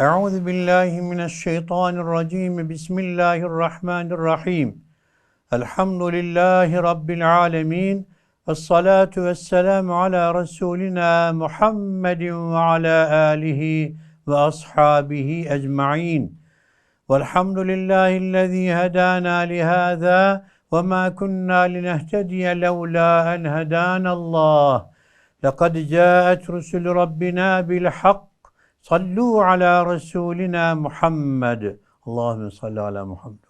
أعوذ بالله من الشيطان الرجيم. بسم الله الرحمن الرحيم. الحمد لله رب العالمين. والصلاة والسلام على رسولنا محمد وعلى آله وأصحابه أجمعين. والحمد لله الذي هدانا لهذا وما كنا لنهتدي لولا أن هدانا الله. لقد جاءت رسل ربنا بالحق صلوا على رسولنا محمد اللهم صل على محمد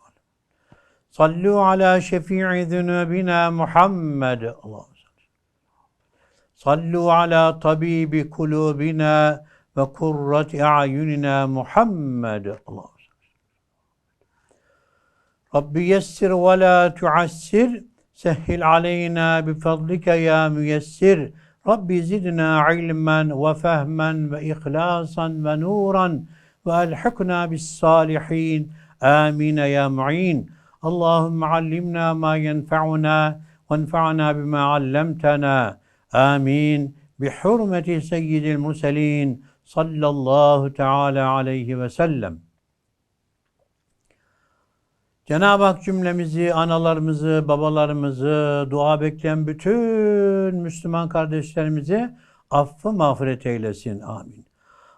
صلوا على شفيع ذنوبنا محمد اللهم صل صلوا على طبيب قلوبنا وقرة أعيننا محمد اللهم صل رب يسر ولا تعسر سهل علينا بفضلك يا ميسر رب زدنا علما وفهما وإخلاصا ونورا وألحقنا بالصالحين. آمين يا معين. اللهم علمنا ما ينفعنا وانفعنا بما علمتنا. آمين. بحرمة سيد المرسلين صلى الله تعالى عليه وسلم. Cenab-ı Hak cümlemizi, analarımızı, babalarımızı, dua bekleyen bütün Müslüman kardeşlerimizi affı mağfiret eylesin. Amin.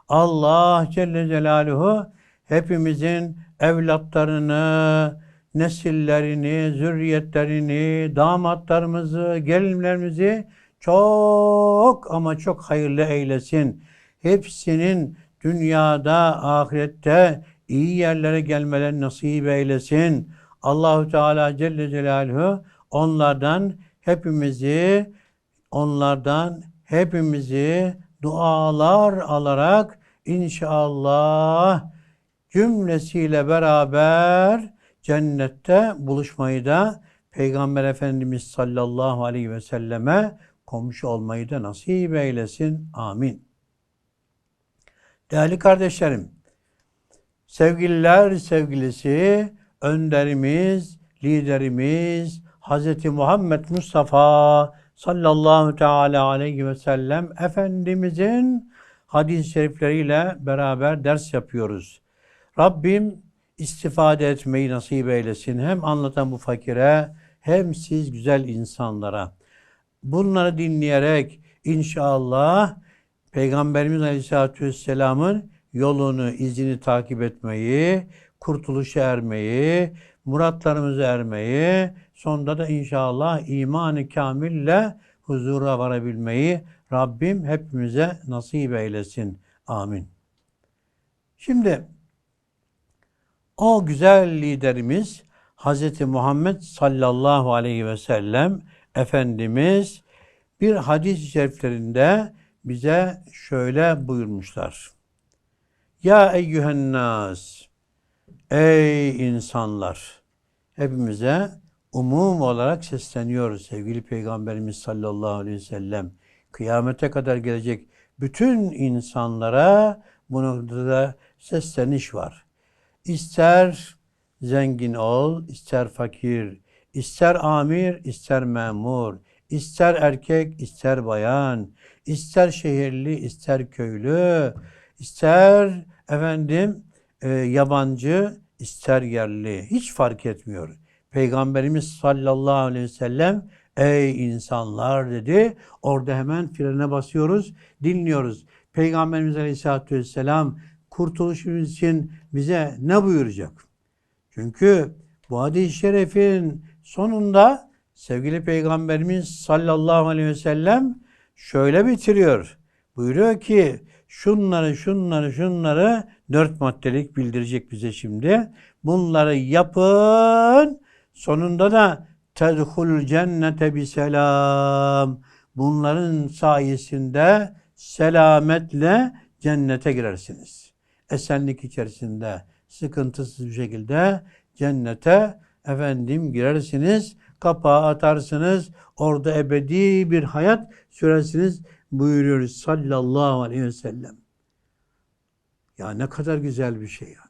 Allah Celle Celaluhu hepimizin evlatlarını, nesillerini, zürriyetlerini, damatlarımızı, gelinlerimizi çok ama çok hayırlı eylesin. Hepsinin dünyada, ahirette iyi yerlere gelmeleri nasip eylesin. Allahu Teala Celle Celaluhu onlardan hepimizi onlardan hepimizi dualar alarak inşallah cümlesiyle beraber cennette buluşmayı da Peygamber Efendimiz sallallahu aleyhi ve selleme komşu olmayı da nasip eylesin. Amin. Değerli kardeşlerim, sevgililer sevgilisi, önderimiz, liderimiz, Hz. Muhammed Mustafa sallallahu teala aleyhi ve sellem Efendimizin hadis-i şerifleriyle beraber ders yapıyoruz. Rabbim istifade etmeyi nasip eylesin. Hem anlatan bu fakire hem siz güzel insanlara. Bunları dinleyerek inşallah Peygamberimiz Aleyhisselatü Vesselam'ın yolunu, izini takip etmeyi, kurtuluşa ermeyi, muratlarımıza ermeyi, sonunda da inşallah imanı kamille huzura varabilmeyi Rabbim hepimize nasip eylesin. Amin. Şimdi o güzel liderimiz Hz. Muhammed sallallahu aleyhi ve sellem Efendimiz bir hadis-i şeriflerinde bize şöyle buyurmuşlar. Ya eyyühen nas, ey insanlar, hepimize umum olarak sesleniyoruz sevgili Peygamberimiz sallallahu aleyhi ve sellem. Kıyamete kadar gelecek bütün insanlara bu noktada sesleniş var. İster zengin ol, ister fakir, ister amir, ister memur, ister erkek, ister bayan, ister şehirli, ister köylü, ister efendim e, yabancı, ister yerli, hiç fark etmiyor. Peygamberimiz sallallahu aleyhi ve sellem ey insanlar dedi. Orada hemen frene basıyoruz, dinliyoruz. Peygamberimiz aleyhissalatü vesselam kurtuluşumuz için bize ne buyuracak? Çünkü bu hadis-i şerifin sonunda sevgili Peygamberimiz sallallahu aleyhi ve sellem şöyle bitiriyor. Buyuruyor ki şunları şunları şunları dört maddelik bildirecek bize şimdi. Bunları yapın. Sonunda da tedhul cennete bi selam. Bunların sayesinde selametle cennete girersiniz. Esenlik içerisinde sıkıntısız bir şekilde cennete efendim girersiniz. Kapağı atarsınız. Orada ebedi bir hayat sürersiniz buyuruyoruz sallallahu aleyhi ve sellem. Ya ne kadar güzel bir şey ya.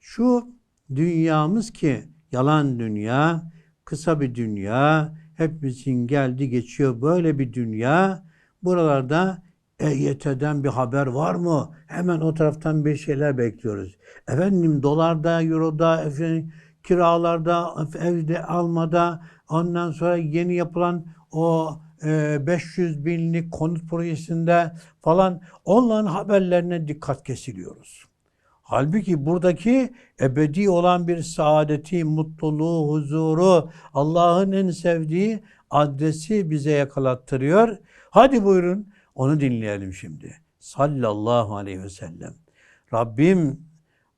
Şu dünyamız ki yalan dünya, kısa bir dünya, hepimizin geldi geçiyor böyle bir dünya. Buralarda EYT'den bir haber var mı? Hemen o taraftan bir şeyler bekliyoruz. Efendim dolarda, euroda, efendim, kiralarda, evde almada, ondan sonra yeni yapılan o 500 binlik konut projesinde falan onların haberlerine dikkat kesiliyoruz. Halbuki buradaki ebedi olan bir saadeti, mutluluğu, huzuru, Allah'ın en sevdiği adresi bize yakalattırıyor. Hadi buyurun onu dinleyelim şimdi. Sallallahu aleyhi ve sellem. Rabbim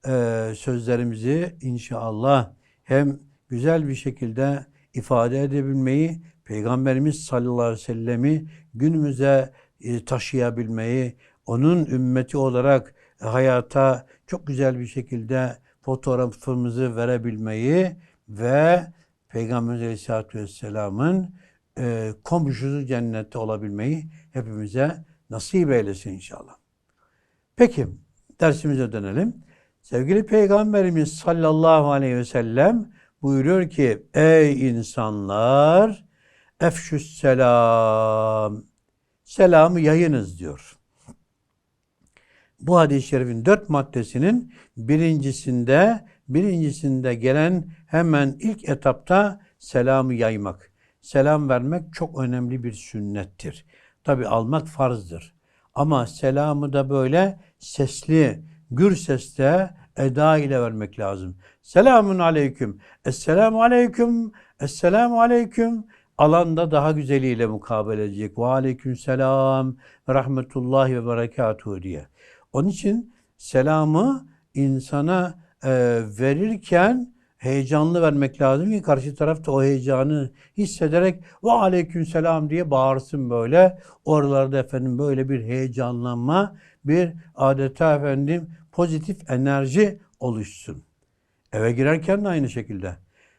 e, sözlerimizi inşallah hem güzel bir şekilde ifade edebilmeyi, Peygamberimiz sallallahu aleyhi ve sellemi günümüze e, taşıyabilmeyi, onun ümmeti olarak hayata çok güzel bir şekilde fotoğrafımızı verebilmeyi ve Peygamberimiz Aleyhisselatü Vesselam'ın e, komşusu cennette olabilmeyi hepimize nasip eylesin inşallah. Peki dersimize dönelim. Sevgili Peygamberimiz sallallahu aleyhi ve sellem buyuruyor ki ey insanlar efşüs selam selamı yayınız diyor. Bu hadis-i şerifin dört maddesinin birincisinde birincisinde gelen hemen ilk etapta selamı yaymak. Selam vermek çok önemli bir sünnettir. Tabi almak farzdır. Ama selamı da böyle sesli, gür seste eda ile vermek lazım. Selamun aleyküm. Esselamu aleyküm. Esselamu aleyküm. Alanda daha güzeliyle mukabele edecek. Ve aleyküm selam ve rahmetullahi ve berekatuhu diye. Onun için selamı insana e, verirken heyecanlı vermek lazım ki karşı taraf da o heyecanı hissederek ve aleyküm selam diye bağırsın böyle. Oralarda efendim böyle bir heyecanlanma, bir adeta efendim pozitif enerji oluşsun. Eve girerken de aynı şekilde.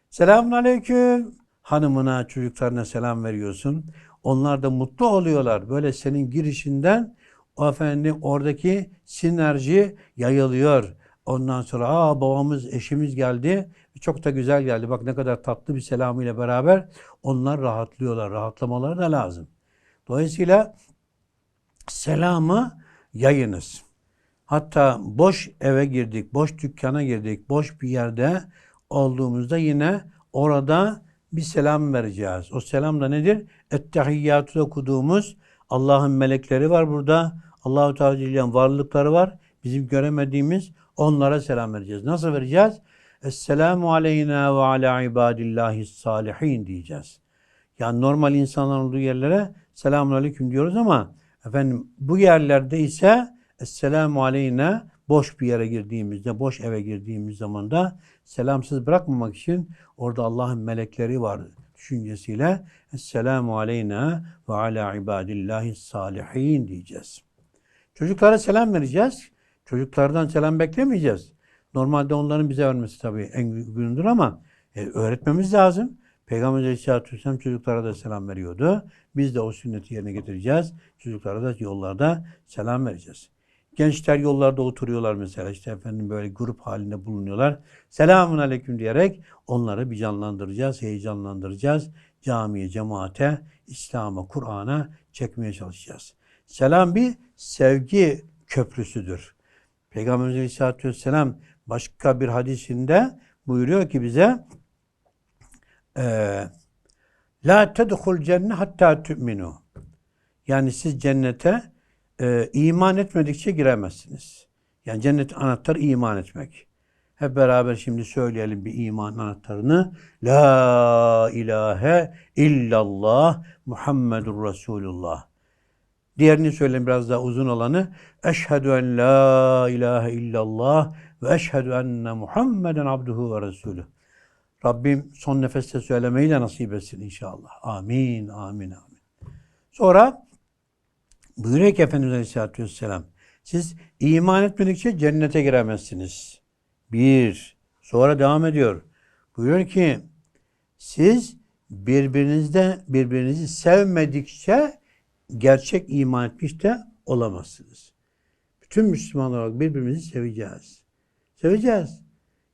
Selamun aleyküm. Hanımına, çocuklarına selam veriyorsun. Onlar da mutlu oluyorlar. Böyle senin girişinden o efendim oradaki sinerji yayılıyor. Ondan sonra aa babamız, eşimiz geldi. Çok da güzel geldi. Bak ne kadar tatlı bir selamıyla beraber onlar rahatlıyorlar. Rahatlamaları da lazım. Dolayısıyla selamı yayınız. Hatta boş eve girdik, boş dükkana girdik, boş bir yerde olduğumuzda yine orada bir selam vereceğiz. O selam da nedir? Ettehiyyatü okuduğumuz Allah'ın melekleri var burada. Allahu Teala'nın varlıkları var. Bizim göremediğimiz onlara selam vereceğiz. Nasıl vereceğiz? Esselamu aleyna ve ala ibadillahi salihin diyeceğiz. Yani normal insanlar olduğu yerlere selamun aleyküm diyoruz ama efendim bu yerlerde ise Esselamu aleyna boş bir yere girdiğimizde, boş eve girdiğimiz zaman da selamsız bırakmamak için orada Allah'ın melekleri var düşüncesiyle Esselamu aleyna ve ala ibadillahi salihin diyeceğiz. Çocuklara selam vereceğiz. Çocuklardan selam beklemeyeceğiz. Normalde onların bize vermesi tabii en uygundur ama e, öğretmemiz lazım. Peygamber Aleyhisselatü Vesselam çocuklara da selam veriyordu. Biz de o sünneti yerine getireceğiz. Çocuklara da yollarda selam vereceğiz. Gençler yollarda oturuyorlar mesela işte efendim böyle grup halinde bulunuyorlar. Selamun aleyküm diyerek onları bir canlandıracağız, heyecanlandıracağız. Camiye, cemaate, İslam'a, Kur'an'a çekmeye çalışacağız. Selam bir sevgi köprüsüdür. Peygamberimiz Aleyhisselatü Vesselam başka bir hadisinde buyuruyor ki bize La tedhul cennet hatta tu'minu. Yani siz cennete e, iman etmedikçe giremezsiniz. Yani cennet anahtarı iman etmek. Hep beraber şimdi söyleyelim bir iman anahtarını. La ilahe illallah Muhammedur Resulullah. Diğerini söyleyin biraz daha uzun olanı. Eşhedü en la ilahe illallah ve eşhedü enne Muhammeden abduhu ve resulü. Rabbim son nefeste söylemeyi de nasip etsin inşallah. Amin, amin, amin. Sonra buyuruyor ki Efendimiz Aleyhisselatü Vesselam, siz iman etmedikçe cennete giremezsiniz. Bir. Sonra devam ediyor. Buyuruyor ki, siz birbirinizde birbirinizi sevmedikçe gerçek iman etmiş de olamazsınız. Bütün Müslümanlar olarak birbirimizi seveceğiz. Seveceğiz.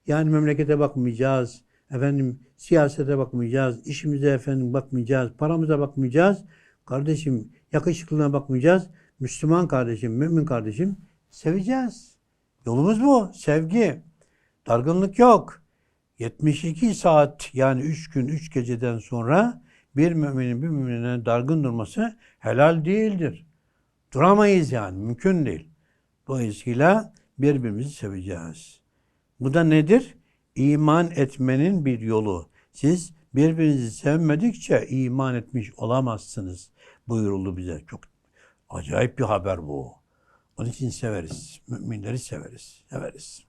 Yani memlekete bakmayacağız. Efendim siyasete bakmayacağız. işimize efendim bakmayacağız. Paramıza bakmayacağız. Kardeşim yakışıklılığına bakmayacağız. Müslüman kardeşim, mümin kardeşim seveceğiz. Yolumuz bu. Sevgi. Dargınlık yok. 72 saat yani 3 gün 3 geceden sonra bir müminin bir müminine dargın durması helal değildir. Duramayız yani. Mümkün değil. Dolayısıyla birbirimizi seveceğiz. Bu da nedir? İman etmenin bir yolu. Siz birbirinizi sevmedikçe iman etmiş olamazsınız buyuruldu bize. Çok acayip bir haber bu. Onun için severiz. Müminleri severiz. Severiz.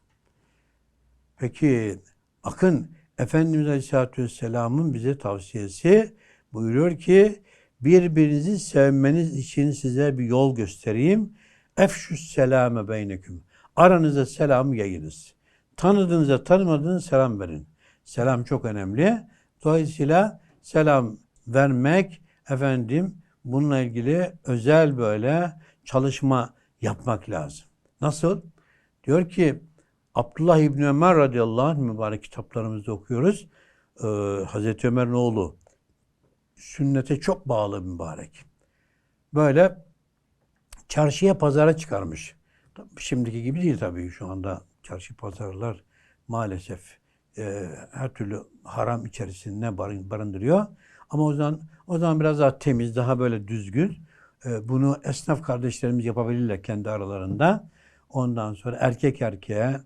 Peki akın Efendimiz Aleyhisselatü Vesselam'ın bize tavsiyesi buyuruyor ki birbirinizi sevmeniz için size bir yol göstereyim. Efşüs selame beyneküm. Aranıza selam yayınız. Tanıdığınıza tanımadığınız selam verin. Selam çok önemli. Dolayısıyla selam vermek efendim bununla ilgili özel böyle çalışma yapmak lazım. Nasıl? Diyor ki Abdullah İbni Ömer radıyallahu anh mübarek kitaplarımızda okuyoruz. Ee, Hazreti Ömer'in oğlu sünnete çok bağlı mübarek. Böyle çarşıya pazara çıkarmış. Şimdiki gibi değil tabii şu anda çarşı pazarlar maalesef e, her türlü haram içerisinde barındırıyor. Ama o zaman o zaman biraz daha temiz, daha böyle düzgün. E, bunu esnaf kardeşlerimiz yapabilirler kendi aralarında. Ondan sonra erkek erkeğe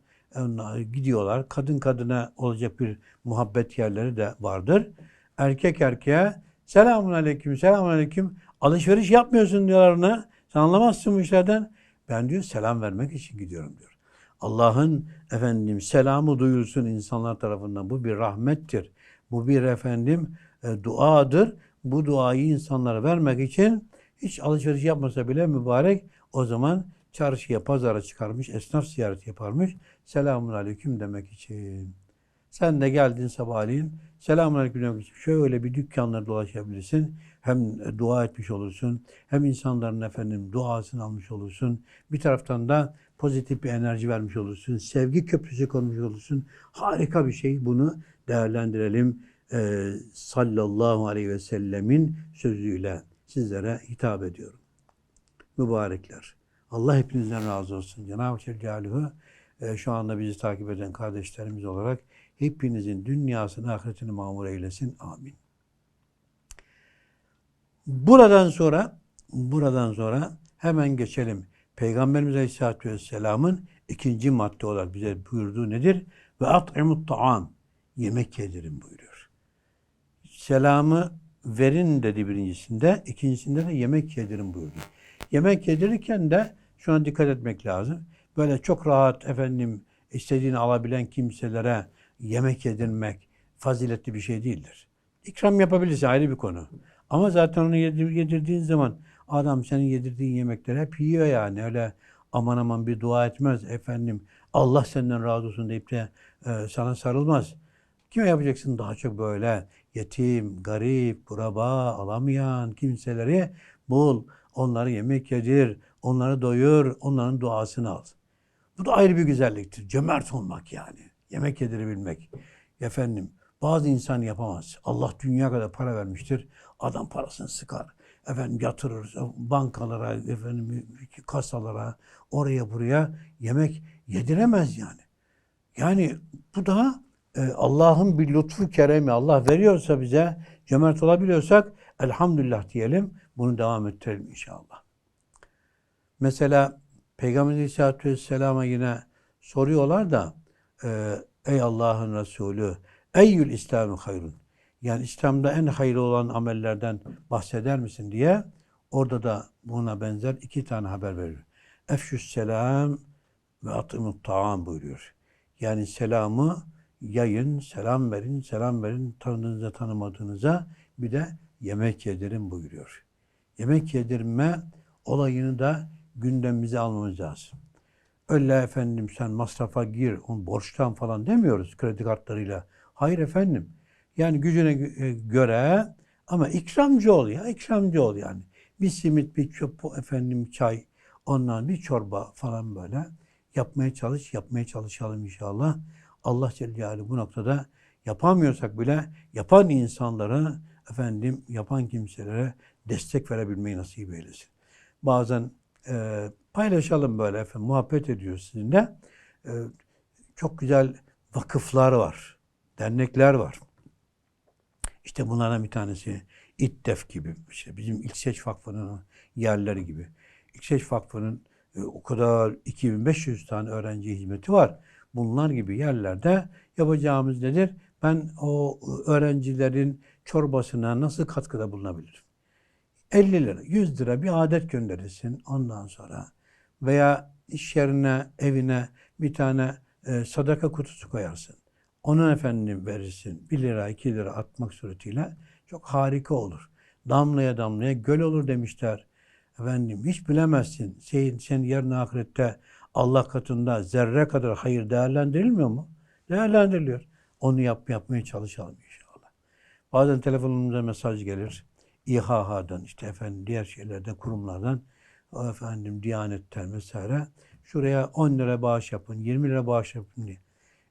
gidiyorlar. Kadın kadına olacak bir muhabbet yerleri de vardır. Erkek erkeğe selamun aleyküm, selamun aleyküm. Alışveriş yapmıyorsun diyorlar ona. Sen anlamazsın bu işlerden. Ben diyor selam vermek için gidiyorum diyor. Allah'ın efendim selamı duyulsun insanlar tarafından. Bu bir rahmettir. Bu bir efendim e, duadır. Bu duayı insanlara vermek için hiç alışveriş yapmasa bile mübarek o zaman çarşıya, pazara çıkarmış, esnaf ziyareti yaparmış. Selamun aleyküm demek için. Sen de geldin sabahleyin. Selamun aleyküm demek için. Şöyle bir dükkanları dolaşabilirsin. Hem dua etmiş olursun. Hem insanların efendim duasını almış olursun. Bir taraftan da pozitif bir enerji vermiş olursun. Sevgi köprüsü kurmuş olursun. Harika bir şey. Bunu değerlendirelim. Ee, sallallahu aleyhi ve sellemin sözüyle sizlere hitap ediyorum. Mübarekler. Allah hepinizden razı olsun. Cenab-ı Celaluhu e, şu anda bizi takip eden kardeşlerimiz olarak hepinizin dünyasını, ahiretini mamur eylesin. Amin. Buradan sonra buradan sonra hemen geçelim. Peygamberimiz Aleyhisselatü Vesselam'ın ikinci madde olarak bize buyurduğu nedir? Ve at'imut ta'am. Yemek yedirin buyuruyor. Selamı verin dedi birincisinde. ikincisinde de yemek yedirin buyurdu. Yemek yedirirken de şuna dikkat etmek lazım. Böyle çok rahat efendim istediğini alabilen kimselere yemek yedirmek faziletli bir şey değildir. İkram yapabilirsin ayrı bir konu. Ama zaten onu yedir, yedirdiğin zaman adam senin yedirdiğin yemekleri hep yiyor yani. Öyle aman aman bir dua etmez efendim. Allah senden razı olsun deyip de e, sana sarılmaz. Kime yapacaksın daha çok böyle yetim, garip, kuraba, alamayan kimseleri bul. Onları yemek yedir, onları doyur, onların duasını al. Bu da ayrı bir güzelliktir. Cömert olmak yani. Yemek yedirebilmek. Efendim bazı insan yapamaz. Allah dünya kadar para vermiştir. Adam parasını sıkar. Efendim yatırır bankalara, efendim kasalara, oraya buraya yemek yediremez yani. Yani bu da Allah'ın bir lütfu keremi. Allah veriyorsa bize cömert olabiliyorsak elhamdülillah diyelim. Bunu devam ettirelim inşallah. Mesela Peygamber Aleyhisselatü Vesselam'a yine soruyorlar da e, ey Allah'ın Resulü eyyül İslam'ı hayrun yani İslam'da en hayırlı olan amellerden bahseder misin diye orada da buna benzer iki tane haber veriyor. Efşüs selam ve atımut taam buyuruyor. Yani selamı yayın, selam verin, selam verin tanıdığınıza tanımadığınıza bir de yemek yedirin buyuruyor. Yemek yedirme olayını da gündemimize almamız lazım. Öyle efendim sen masrafa gir, on borçtan falan demiyoruz kredi kartlarıyla. Hayır efendim. Yani gücüne göre ama ikramcı ol ya, ikramcı ol yani. Bir simit, bir çöp, efendim çay, ondan bir çorba falan böyle yapmaya çalış, yapmaya çalışalım inşallah. Allah Celle Celaluhu bu noktada yapamıyorsak bile yapan insanlara, efendim yapan kimselere destek verebilmeyi nasip eylesin. Bazen e, paylaşalım böyle efendim. Muhabbet ediyoruz sizinle. E, çok güzel vakıflar var. Dernekler var. İşte bunlardan bir tanesi İttef gibi. işte bizim İlkseç Vakfı'nın yerleri gibi. İlkseç Vakfı'nın e, o kadar 2500 tane öğrenci hizmeti var. Bunlar gibi yerlerde yapacağımız nedir? Ben o öğrencilerin çorbasına nasıl katkıda bulunabilirim? 50 lira, 100 lira bir adet gönderirsin ondan sonra. Veya iş yerine, evine bir tane e, sadaka kutusu koyarsın. Onun efendim verirsin. 1 lira, 2 lira atmak suretiyle çok harika olur. Damlaya damlaya göl olur demişler. Efendim hiç bilemezsin. Senin, senin yarın ahirette Allah katında zerre kadar hayır değerlendirilmiyor mu? Değerlendiriliyor. Onu yap, yapmaya çalışalım inşallah. Bazen telefonumuza mesaj gelir. İHH'dan işte efendim diğer şeylerden, kurumlardan efendim Diyanet'ten vesaire şuraya 10 lira bağış yapın, 20 lira bağış yapın diye.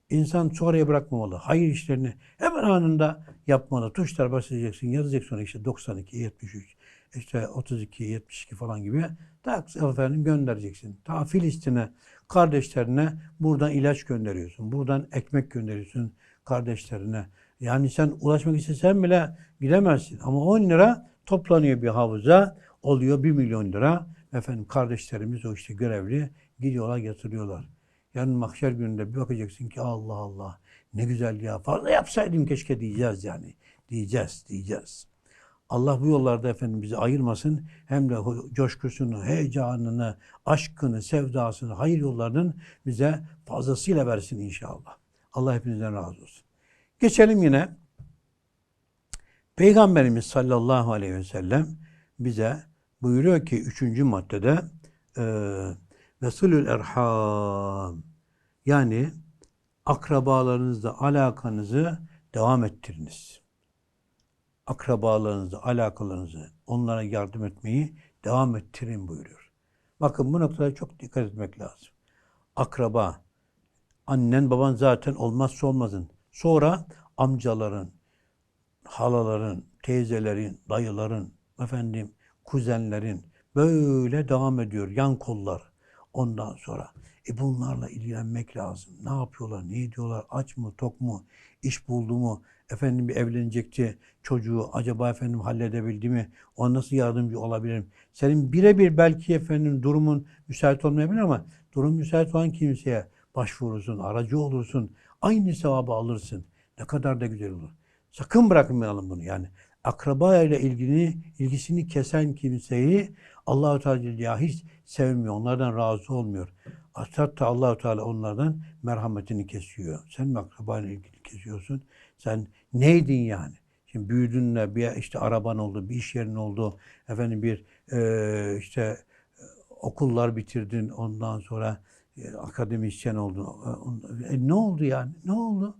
İnsan sonraya bırakmamalı. Hayır işlerini hemen anında yapmalı. Tuşlar basacaksın, yazacaksın sonra işte 92, 73, işte 32, 72 falan gibi tak efendim göndereceksin. Ta Filistin'e, kardeşlerine buradan ilaç gönderiyorsun. Buradan ekmek gönderiyorsun kardeşlerine. Yani sen ulaşmak istesen bile gidemezsin. Ama 10 lira toplanıyor bir havuza. Oluyor 1 milyon lira. Efendim kardeşlerimiz o işte görevli gidiyorlar yatırıyorlar. Yarın mahşer gününde bir bakacaksın ki Allah Allah ne güzel ya fazla yapsaydım keşke diyeceğiz yani. Diyeceğiz, diyeceğiz. Allah bu yollarda efendim bizi ayırmasın. Hem de coşkusunu, heyecanını, aşkını, sevdasını, hayır yollarının bize fazlasıyla versin inşallah. Allah hepinizden razı olsun. Geçelim yine. Peygamberimiz sallallahu aleyhi ve sellem bize buyuruyor ki üçüncü maddede e, Vesulül erham yani akrabalarınızla alakanızı devam ettiriniz. Akrabalarınızla alakalarınızı, onlara yardım etmeyi devam ettirin buyuruyor. Bakın bu noktada çok dikkat etmek lazım. Akraba, annen baban zaten olmazsa olmazın. Sonra amcaların, halaların, teyzelerin, dayıların, efendim, kuzenlerin böyle devam ediyor yan kollar. Ondan sonra e bunlarla ilgilenmek lazım. Ne yapıyorlar, ne ediyorlar, aç mı, tok mu, iş buldu mu, efendim bir evlenecekti çocuğu acaba efendim halledebildi mi, ona nasıl yardımcı olabilirim? Senin birebir belki efendim durumun müsait olmayabilir ama durum müsait olan kimseye başvurursun, aracı olursun, aynı sevabı alırsın. Ne kadar da güzel olur. Sakın bırakmayalım bunu yani. Akraba ile ilgini, ilgisini kesen kimseyi Allahu Teala hiç sevmiyor. Onlardan razı olmuyor. Hatta Allahu Teala onlardan merhametini kesiyor. Sen mi akrabayla ilgili kesiyorsun? Sen neydin yani? Şimdi büyüdün de bir işte araban oldu, bir iş yerin oldu. Efendim bir e, işte e, okullar bitirdin. Ondan sonra e, akademisyen oldun. E, ne oldu yani? Ne oldu?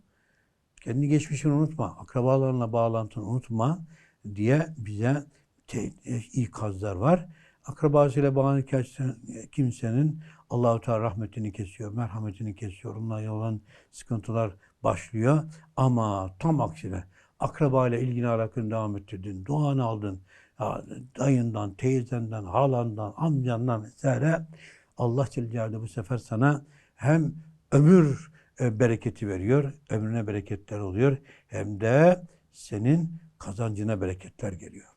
Kendi geçmişini unutma. Akrabalarla bağlantını unutma diye bize te- e, ikazlar var. Akrabasıyla bağlı kimsenin Allahu Teala rahmetini kesiyor, merhametini kesiyor. Onunla olan sıkıntılar başlıyor. Ama tam aksine akrabayla ilgini alakanı devam ettirdin. Duanı aldın. Dayından, teyzenden, halandan, amcandan vesaire. Allah Celle bu sefer sana hem ömür bereketi veriyor, ömrüne bereketler oluyor. Hem de senin kazancına bereketler geliyor.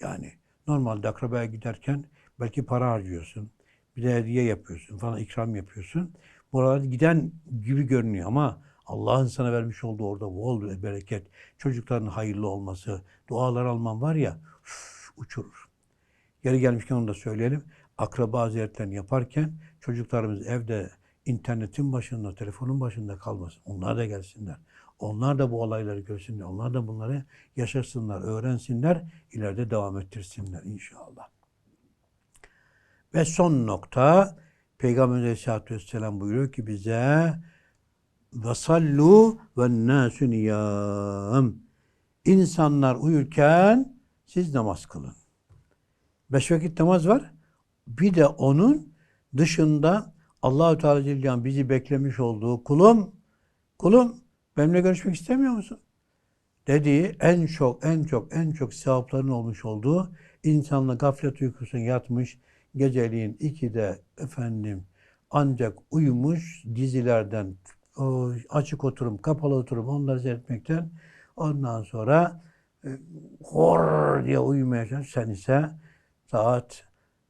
Yani normalde akrabaya giderken belki para harcıyorsun, bir de hediye yapıyorsun falan, ikram yapıyorsun. Buralarda giden gibi görünüyor ama Allah'ın sana vermiş olduğu orada bol ve bereket, çocukların hayırlı olması, dualar alman var ya, uf, uçurur. Yeri gelmişken onu da söyleyelim. Akraba ziyaretlerini yaparken çocuklarımız evde internetin başında, telefonun başında kalmasın. Onlar da gelsinler. Onlar da bu olayları görsünler. Onlar da bunları yaşasınlar, öğrensinler, ileride devam ettirsinler inşallah. Ve son nokta Peygamber Aleyhisselatü Vesselam buyuruyor ki bize Vasallu ve nâsü niyâm. İnsanlar uyurken siz namaz kılın. Beş vakit namaz var. Bir de onun dışında Allahü Teala Celle bizi beklemiş olduğu kulum, kulum benimle görüşmek istemiyor musun? Dediği en çok, en çok, en çok sevapların olmuş olduğu insanla gaflet uykusuna yatmış, geceliğin 2'de efendim ancak uyumuş dizilerden açık oturum, kapalı oturum onları seyretmekten ondan sonra e, hor diye uyumaya çalış. Sen ise saat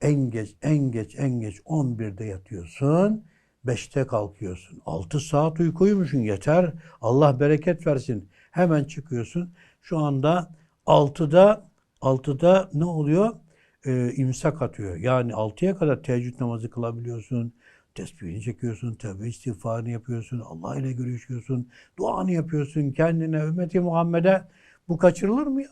en geç, en geç, en geç 11'de yatıyorsun. 5'te kalkıyorsun. 6 saat uyku uyumuşsun yeter. Allah bereket versin. Hemen çıkıyorsun. Şu anda 6'da 6'da ne oluyor? Ee, imsak atıyor. Yani 6'ya kadar teheccüd namazı kılabiliyorsun. Tesbihini çekiyorsun, tövbe istiğfarını yapıyorsun, Allah ile görüşüyorsun, duanı yapıyorsun kendine, ümmeti Muhammed'e. Bu kaçırılır mı ya?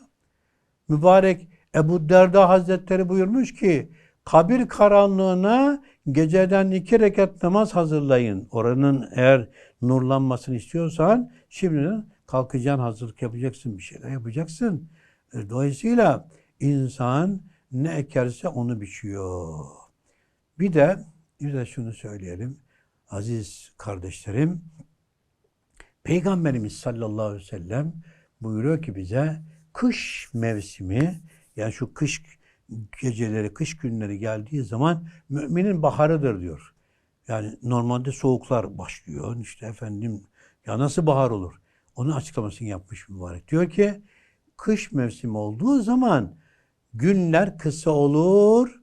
Mübarek Ebu Derda Hazretleri buyurmuş ki, kabir karanlığına geceden iki rekat namaz hazırlayın. Oranın eğer nurlanmasını istiyorsan şimdiden kalkacaksın, hazırlık yapacaksın, bir şeyler yapacaksın. E, Dolayısıyla insan ne ekerse onu biçiyor. Bir de bir de şunu söyleyelim. Aziz kardeşlerim, Peygamberimiz sallallahu aleyhi ve sellem buyuruyor ki bize kış mevsimi yani şu kış geceleri, kış günleri geldiği zaman müminin baharıdır diyor. Yani normalde soğuklar başlıyor. İşte efendim ya nasıl bahar olur? Onun açıklamasını yapmış mübarek. Diyor ki kış mevsimi olduğu zaman günler kısa olur.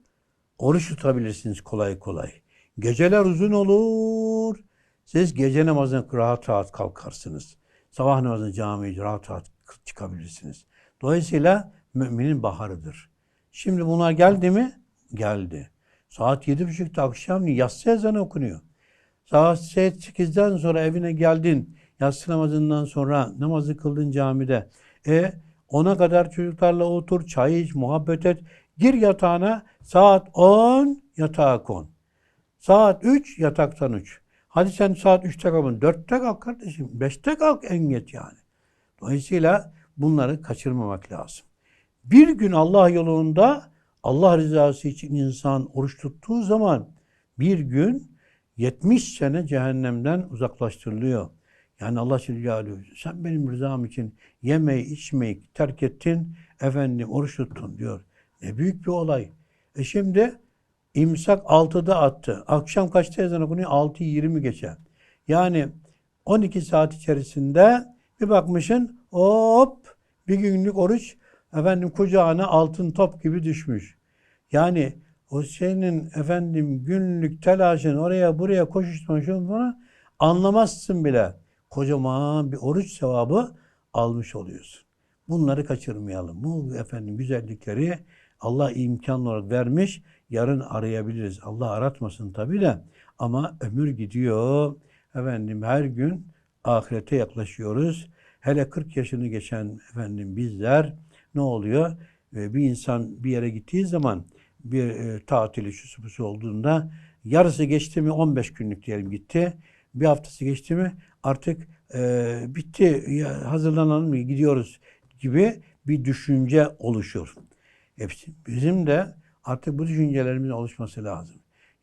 Oruç tutabilirsiniz kolay kolay. Geceler uzun olur. Siz gece namazına rahat rahat kalkarsınız. Sabah namazına camiye rahat rahat çıkabilirsiniz. Dolayısıyla müminin baharıdır. Şimdi bunlar geldi mi? Geldi. Saat yedi buçukta akşam yatsı ezanı okunuyor. Saat sekizden sonra evine geldin. Yatsı namazından sonra namazı kıldın camide. E ona kadar çocuklarla otur, çay iç, muhabbet et. Gir yatağına saat 10 yatağa kon. Saat 3 yataktan 3. Hadi sen saat 3'te kalkın. 4'te kalk kardeşim. 5'te kalk en geç yani. Dolayısıyla bunları kaçırmamak lazım. Bir gün Allah yolunda Allah rızası için insan oruç tuttuğu zaman bir gün 70 sene cehennemden uzaklaştırılıyor. Yani Allah Celle sen benim rızam için yemeği içmeyi terk ettin, efendim oruç tuttun diyor. Ne büyük bir olay. E şimdi imsak 6'da attı. Akşam kaçta ezan okunuyor? 6.20 geçe. Yani 12 saat içerisinde bir bakmışın hop bir günlük oruç efendim kucağına altın top gibi düşmüş. Yani o senin efendim günlük telaşın oraya buraya koşuşturma şunu bunu anlamazsın bile. Kocaman bir oruç sevabı almış oluyorsun. Bunları kaçırmayalım. Bu efendim güzellikleri Allah imkan olarak vermiş. Yarın arayabiliriz. Allah aratmasın tabii de. Ama ömür gidiyor. Efendim her gün ahirete yaklaşıyoruz. Hele 40 yaşını geçen efendim bizler ne oluyor? Ee, bir insan bir yere gittiği zaman bir e, tatili şu sıpısı olduğunda yarısı geçti mi 15 günlük diyelim gitti. Bir haftası geçti mi artık e, bitti hazırlanalım mı gidiyoruz gibi bir düşünce oluşur. Hepsi. Bizim de artık bu düşüncelerimizin oluşması lazım.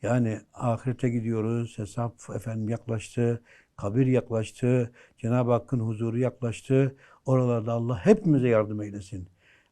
Yani ahirete gidiyoruz, hesap efendim yaklaştı, kabir yaklaştı, Cenab-ı Hakk'ın huzuru yaklaştı. Oralarda Allah hepimize yardım eylesin.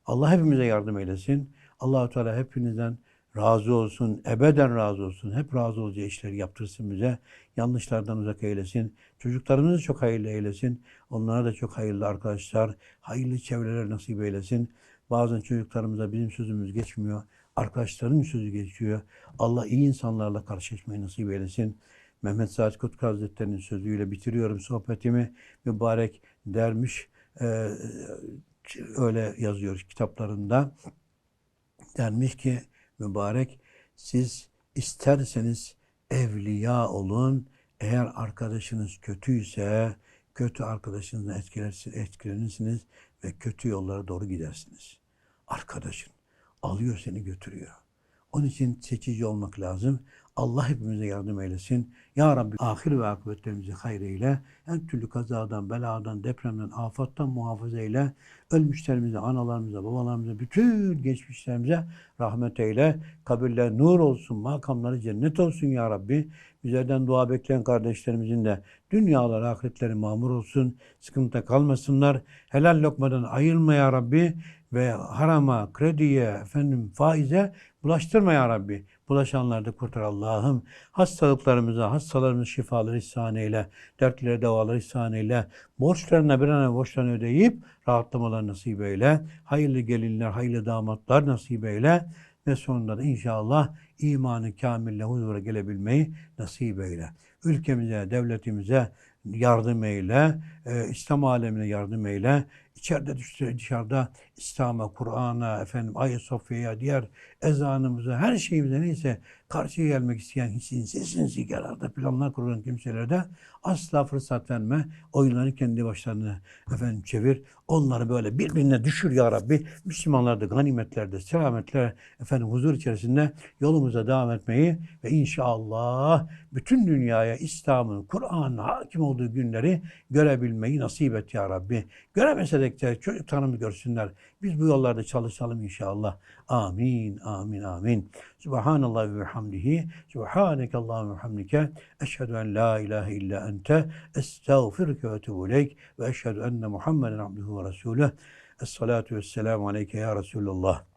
Allah hepimize yardım eylesin. Allahu Teala hepinizden razı olsun, ebeden razı olsun. Hep razı olacağı işleri yaptırsın bize. Yanlışlardan uzak eylesin. Çocuklarımızı çok hayırlı eylesin. Onlara da çok hayırlı arkadaşlar, hayırlı çevreler nasip eylesin. Bazen çocuklarımıza bizim sözümüz geçmiyor. Arkadaşların sözü geçiyor. Allah iyi insanlarla karşılaşmayı nasip eylesin. Mehmet Saat Kutkı Hazretleri'nin sözüyle bitiriyorum sohbetimi. Mübarek dermiş, e, öyle yazıyor kitaplarında. Dermiş ki mübarek siz isterseniz evliya olun. Eğer arkadaşınız kötüyse kötü arkadaşınızla etkilenirsiniz ve kötü yollara doğru gidersiniz. Arkadaşın alıyor seni götürüyor. Onun için seçici olmak lazım. Allah hepimize yardım eylesin. Ya Rabbi ahir ve akıbetlerimizi hayır eyle. Her türlü kazadan, beladan, depremden, afattan muhafaza eyle. Ölmüşlerimize, analarımıza, babalarımıza, bütün geçmişlerimize rahmet eyle. Kabirler nur olsun, makamları cennet olsun ya Rabbi. Bizlerden dua bekleyen kardeşlerimizin de dünyalar, ahiretleri mamur olsun. Sıkıntıda kalmasınlar. Helal lokmadan ayırma ya Rabbi. Ve harama, krediye, efendim faize bulaştırma ya Rabbi. Bulaşanları da kurtar Allah'ım. Hastalıklarımıza, hastalarımız şifaları ihsan eyle. Dertlere devaları ihsan eyle. Borçlarına bir an borçlarını ödeyip rahatlamalar nasip eyle. Hayırlı gelinler, hayırlı damatlar nasip eyle. Ve sonunda da inşallah imanı kamille huzura gelebilmeyi nasip eyle. Ülkemize, devletimize yardım eyle. e, İslam alemine yardım eyle. İçeride dışarı- dışarıda İslam'a, Kur'an'a, efendim Ayet Sofya'ya, diğer ezanımıza, her şeyimize neyse karşıya gelmek isteyen sinsi sinsi kenarda planlar kuran kimselerde asla fırsat verme. Oyunları kendi başlarına efendim çevir. Onları böyle birbirine düşür ya Rabbi. Müslümanlar da ganimetlerde, selametle efendim huzur içerisinde yolumuza devam etmeyi ve inşallah bütün dünyaya İslam'ın, Kur'an'ın hakim olduğu günleri görebilmeyi nasip et ya Rabbi. Göremesek de çocuklarımı görsünler. Biz bu yollarda çalışalım inşallah. Amin, amin, amin. Subhanallah ve bihamdihi. Subhaneke Allahümme ve hamdike. Eşhedü en la ilahe illa ente. Estağfirüke ve etubu. Ve eşhedü enne Muhammeden abduhu ve resulüh. Esselatu vesselamu aleyke ya Resulallah.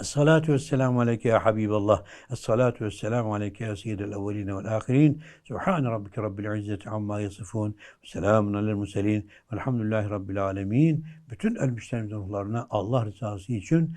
الصلاة والسلام عليك يا حبيب الله. الصلاة والسلام عليك يا سيد الأولين والآخرين. سبحان ربك رب العزة عما يصفون. وسلام على المرسلين. والحمد لله رب العالمين. Müşterimizin ruhlarına Allah rızası için